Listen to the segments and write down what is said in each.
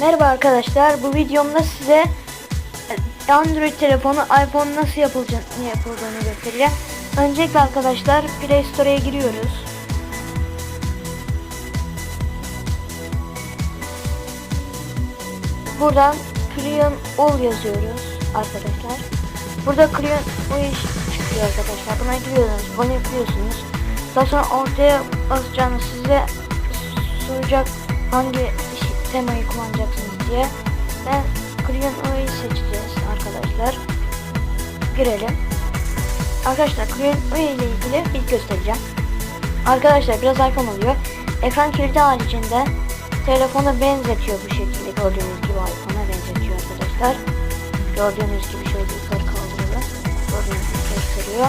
Merhaba arkadaşlar. Bu videomda size Android telefonu iPhone nasıl yapılacağını yapıldığını göstereceğim. Öncelikle arkadaşlar Play Store'a giriyoruz. Buradan Creon All yazıyoruz arkadaşlar. Burada Creon o iş çıkıyor arkadaşlar. Buna giriyorsunuz, bunu yüklüyorsunuz. Daha sonra ortaya basacağınız size soracak hangi temayı kullanacaksınız diye. Ben Creon O'yu seçeceğiz arkadaşlar. Girelim. Arkadaşlar Creon O ile ilgili bir göstereceğim. Arkadaşlar biraz iPhone oluyor. Ekran kilidi haricinde telefona benzetiyor bu şekilde gördüğünüz gibi iPhone'a benzetiyor arkadaşlar. Gördüğünüz gibi şöyle yukarı kaldırılır. Gördüğünüz gibi gösteriyor.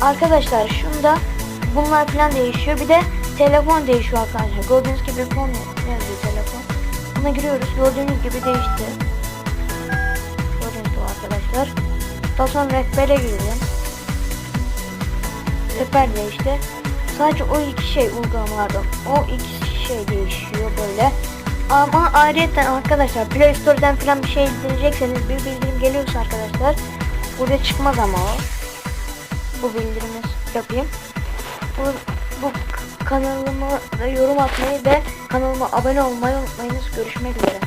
Arkadaşlar şunda bunlar falan değişiyor. Bir de telefon değişiyor arkadaşlar. Gördüğünüz gibi fon yazıyor telefon. Buna giriyoruz. Gördüğünüz gibi değişti. Gördüğünüz gibi arkadaşlar. Daha sonra rehbere girelim. Rehber değişti. Sadece o iki şey uygulamalardan o iki şey değişiyor böyle. Ama ayrıca arkadaşlar Play Store'dan falan bir şey indirecekseniz bir bildirim geliyorsa arkadaşlar burada çıkmaz ama o. Bu bildirimi yapayım. Bu, bu kanalıma yorum atmayı ve kanalıma abone olmayı unutmayınız. Görüşmek üzere.